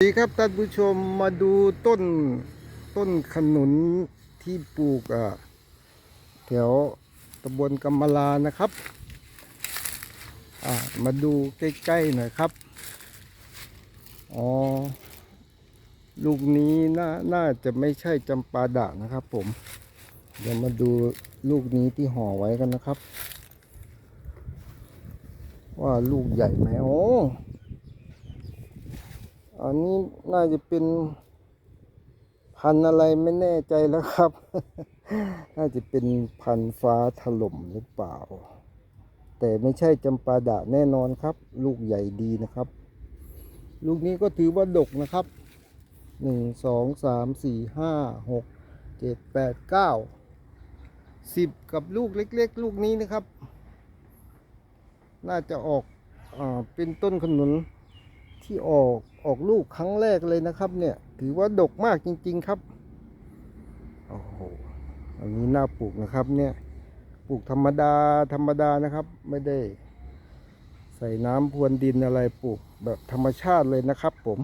สวัสดีครับท่านผู้ชมมาดูต้นต้นขนุนที่ปลูกอะแถวตำบลกำมะลานะครับมาดูใกล้ๆหน่อยครับอ๋อลูกนี้น่าน่าจะไม่ใช่จำปาดะนะครับ ผม เดี๋ยวมาดูลูกนี้ที่ห่อไว้กันนะครับ ว่าลูกใหญ่ไหมโอ้ อันนี้น่าจะเป็นพันอะไรไม่แน่ใจแล้วครับ น่าจะเป็นพันฟ้าถล่มหรือเปล่า แต่ไม่ใช่จำปาดะแน่นอนครับ ลูกใหญ่ดีนะครับ ลูกนี้ก็ถือว่าดกนะครับหนึ่งสองสามสี่ห้าหกเจ็ดแปดเก้าสิบกับลูกเล็ก ๆ ลูกนี้นะครับ น่าจะออกอเป็นต้นขนุน ที่ออกออกลูกครั้งแรกเลยนะครับ เนี่ย ถือว่าดกมากจริง ๆครับโอ้โหอันนี้น่าปลูกนะครับ เนี่ยปลูกธรรมดาธรรมดานะครับ ไม่ได้ ใส่น้ำพรวนดินอะไรปลูกแบบธรรมชาติเลยนะครับ ผม